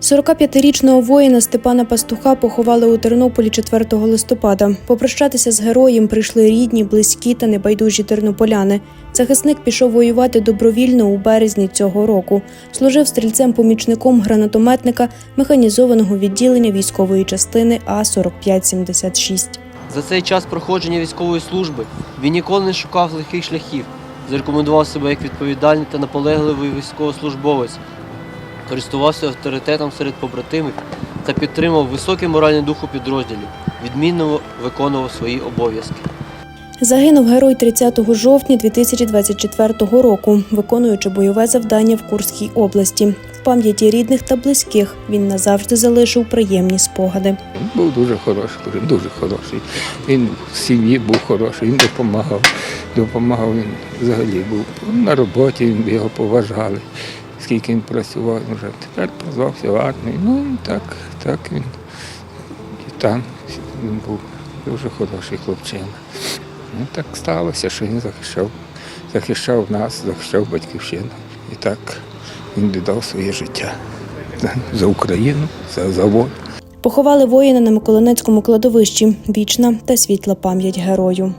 45-річного воїна Степана Пастуха поховали у Тернополі 4 листопада. Попрощатися з героєм прийшли рідні, близькі та небайдужі тернополяни. Захисник пішов воювати добровільно у березні цього року. Служив стрільцем-помічником гранатометника механізованого відділення військової частини А 4576 За цей час проходження військової служби він ніколи не шукав легких шляхів, зарекомендував себе як відповідальний та наполегливий військовослужбовець, користувався авторитетом серед побратимів та підтримував високий моральний дух у підрозділі, відмінно виконував свої обов'язки. Загинув герой 30 жовтня 2024 року, виконуючи бойове завдання в Курській області. В пам'яті рідних та близьких він назавжди залишив приємні спогади. Був дуже хороший, дуже, дуже хороший. Він в сім'ї був хороший, він допомагав. Допомагав він взагалі був на роботі, він його поважали. Скільки він працював, вже тепер позвався в армію. Ну і так, так він і там він був дуже хороший хлопчина. Ну так сталося, що він захищав, захищав нас, захищав батьківщину. І так він віддав своє життя за, Україну, за, за волю. Поховали воїна на Миколинецькому кладовищі. Вічна та світла пам'ять герою.